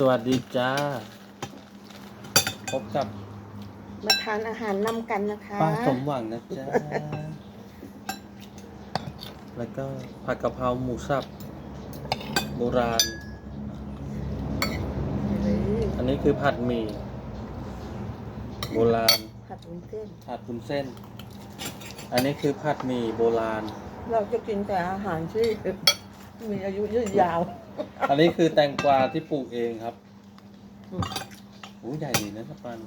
สวัสดีจ้า พบกับมาทานอาหารนำกันนะคะป้าสมหวังนะจ๊ะ แล้วก็ผัดกะเพราหมูสับโบราณเฮ้ยอันนี้คือผัดหมี่โบราณ ผัดวุ้นเส้นผัดวุ้นเส้น อันนี้คือผัดหมี่โบราณ เราจะกินแต่อาหารที่มีอายุยืดยาว อันนี้คือแตงกวาที่ปลูกเองครับอืมโอ้ใหญ่ดีนะทับปัน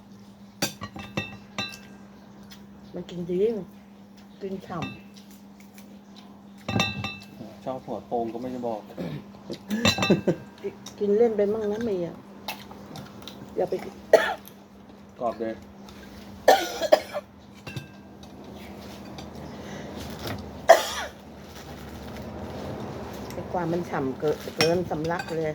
มันกินดีกินฉ่ชอบหัวโตงก็ไม่จะบอกำกิกินเล่นไปมั่งนะเมียอย่าไปกรอบเลย ไอ้ ความมันฉ่ำเกินสำลักเลย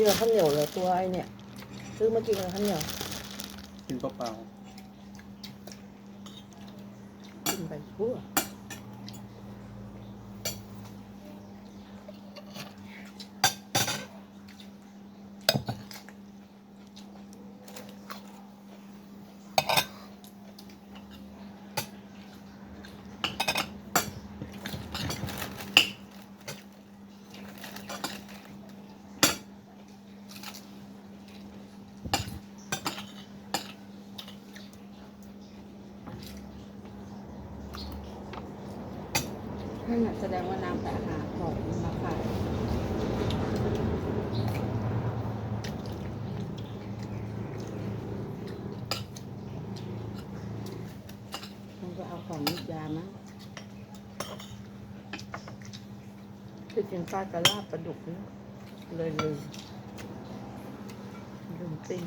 นี่เราข้าวเหนียวเหรอตัวไอ้เนี่ย ซื้อมากินกับข้าวเหนียวกินเปล่ากินไปทั่ว แสดงว่าน้ำแต่อาหารของมาขายมันก็เอาของนิยามั้งคือกินปลากระลาบปลาดุกเนี่ยเลยลืมลืมปิ้ง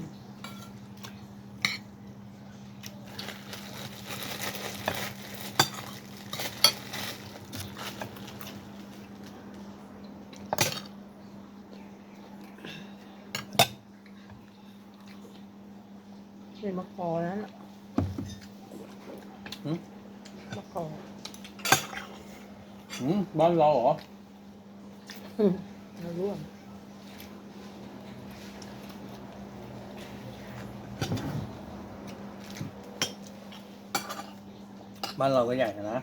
นี่มะกอนั้นน่ะๆหึมะกอหืมบ้านเราเหรออืมเราร่วมบ้านเราก็ใหญ่นะ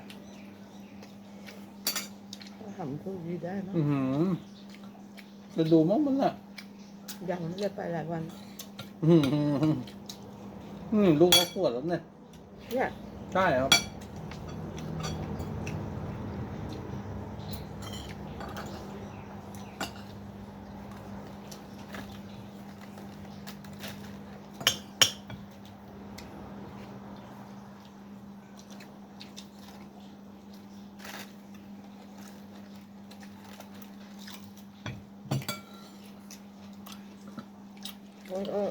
ทำพูดดีได้มั้งอือหือจะดูมั้งมันอะยังไม่ได้ไปหลายวัน อือหือ อืมลูกเขาขวดแล้วเนี่ยเนี่ยใช่ครับโอ้ยเออ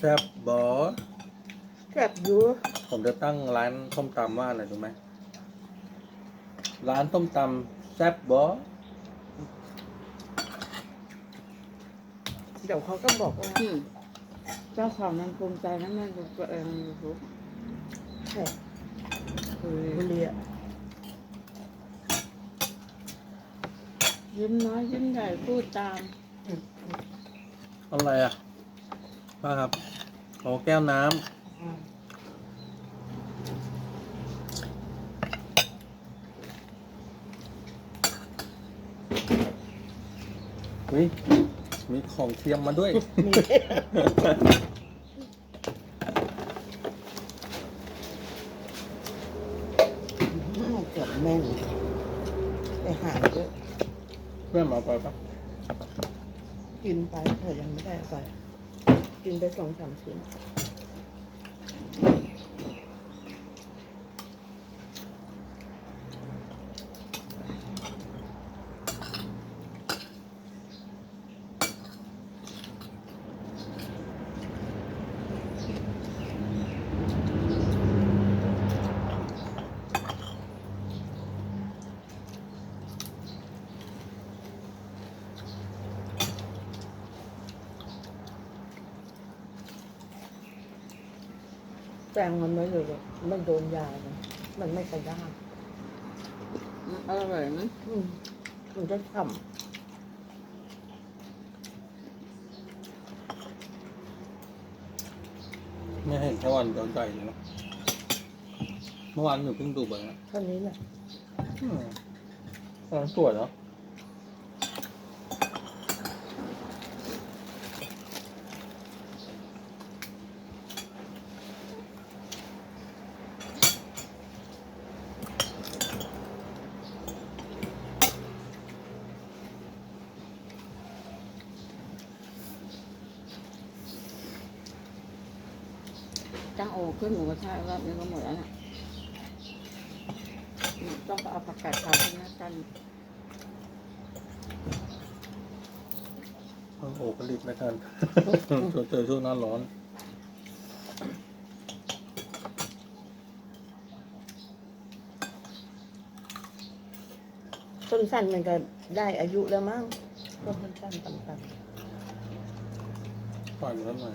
แซ่บบอสแซ่บอยู่ผมจะตั้งร้านส้มตำว่าอะไรรู้ไหมร้านส้มตำแซ่บบอสเดี๋ยวเขาก็บอกว่าอืมเจ้าของมันภูมิใจนะแม่ดูตัวเองยูทูบใช่คือบุรีอะยิ้มน้อยยิ้มใหญ่พูดตามอืมอะไรอะ ป้าครับ ขอแก้วน้อืมำอุ้ยมีของเทียมมาด้วยมีเกือบแม่นหาเยอะเพื่อนมาไปปะกินไปเถอะยังไม่ได้เอาไป กินไปสองสามชิ้น แปรงมันไม่เลยหรอกมันโดนยานะมันไม่กระด้างอร่อยไหมอืมมันจะฉ่ไม่เห็นแค่วันเดียวใจเลยเนอะเมื่อวานหนูเพิ่งดูไปนะำเท่านี้แหละอืมกำลังสวยเนาะจ้างโอ ขึ้นหมูกระทะรอบนี้ก็หมดแล้วน่ะอืมต้องไปเอาผักกาดขาวที่หน้ากันโอ้โหผลิตไม่ทันเจอเจอช่วงหน้าร้อนต้นสั้นมันก็ได้อายุแล้วมั้งต้นสั้นๆต่ำปล่อยมันหน่อย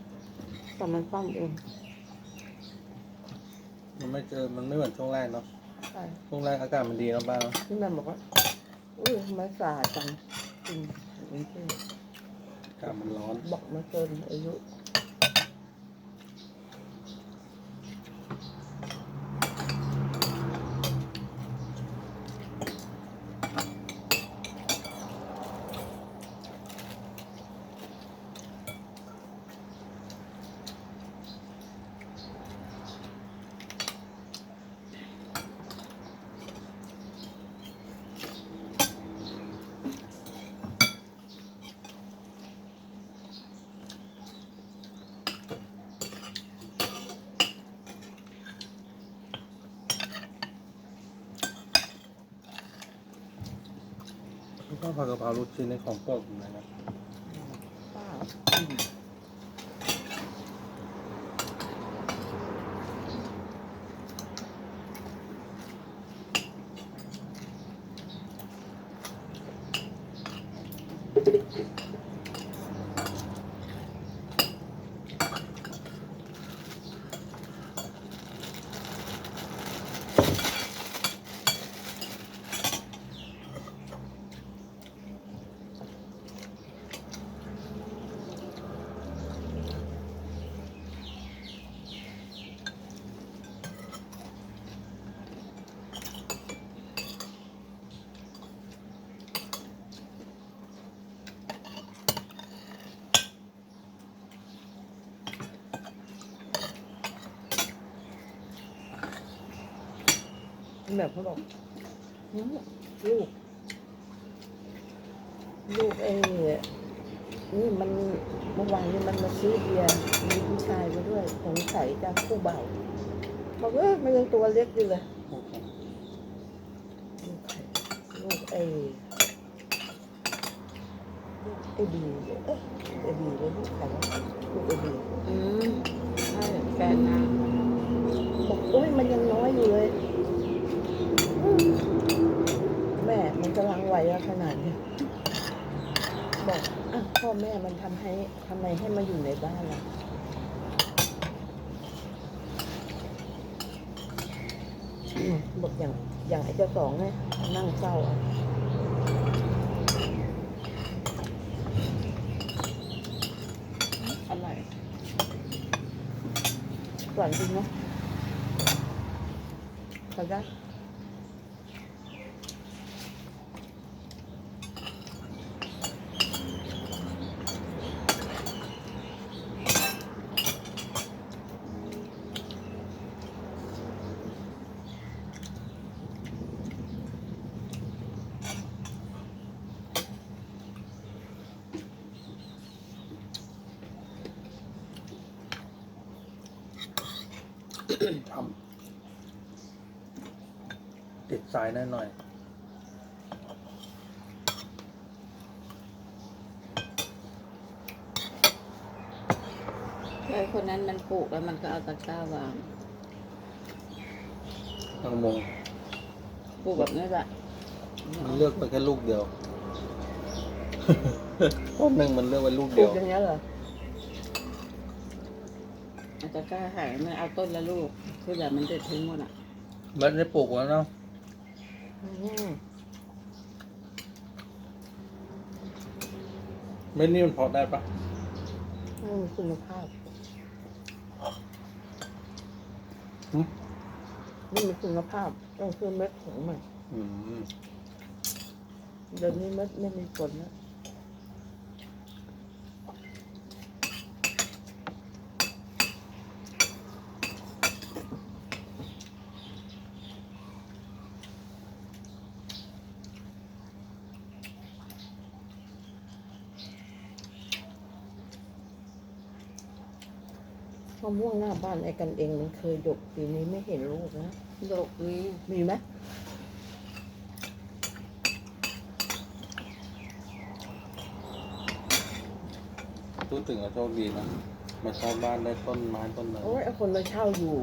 ๆแต่มันซ่อมเอง มันไม่เจอ มันไม่เหมือนช่วงแรกเนาะ ใช่ช่วงแรกอากาศมันดีนะบ้านเนอะที่แม่บอกว่าอุ้ยทำไมสาจังจริงจริงอากาศมันร้อน บอกมาเกินอายุแล้วก็ผักกะเพราลูกชิ้นในของโปรดผมเลยนะป้า แบบเขาบอกลูก ลูกไอ้นี่มันเมื่อวานนี้มันมาซื้อเบียร์มีผู้ชายมาด้วยสงสัยจะคู่เบาบอกว่ามันยังตัวเล็กอยู่เลยลูกใครลูกไอ้ลูกไอบีเอ๊ะไอบีเลยลูกใครลูกไอบีอืมใช่แฟนนาง บอกโอ้ยมันยังน้อยอยู่เลยอืมแม่มันกำลังวัยขนาดนี้บอก อะพ่อแม่มันทำให้ทำไมให้มาอยู่ในบ้านล่ะอืมบอกอย่างอย่างไอ้เจ้าสองเนี่ยนั่งเศร้าอะอร่อยก่อนจริงเนาะขอได้ ทำติดสายหน่อยหน่อยไอ้คนนั้นมันปลูกแล้วมันก็เอาตะกร้าวางตังมงปลูกแบบนี้แหละมันเลือกไปแค่ลูกเดียวต้นหนึ่งมันเลือกไปลูกปเดีลูยกว อย่างนี้ยเหรอเอา ตะกร้าหายมันเอาต้นละลูก คือแบบมันเด็ดทิ้งหมดอะเม็ดได้ปลูกแล้วเนาะอืมเม็ดนี้มันเพอได้ปะไม่มีคุณภาพหึไม่มีคุณภาพต้องคือเม็ดของมันอืม เดี๋ยวนี้เม็ดไม่มีผลแล้วะม่วงหน้าบ้านไอ้กันเองมันเคยดกปีนี้ไม่เห็นลูกนะ ดกนี้มีไหมพูดถึงก็โชคดีนะมาเช่าบ้านได้ต้นไม้ต้นนั้นโอ้ยไอ้คนมาเช่าอยู่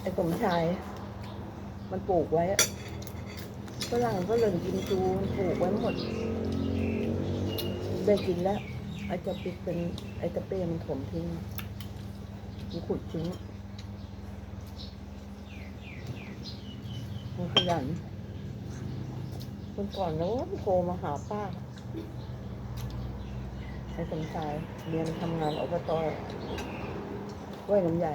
ไอ้สมชาย มันปลูกไว้อะฝรั่งก็เลยกินจูมันปลูกไว้หมด ได้กินแล้วไอ้จะปิดเป็นไอ้ตะเป้มันถมทิ้ง กูขุดทิ้งมันขยันคนก่อนแล้วโทรมาหาป้าไอ้สมชายเรียนทำงานอบตไว้น้ำใหญ่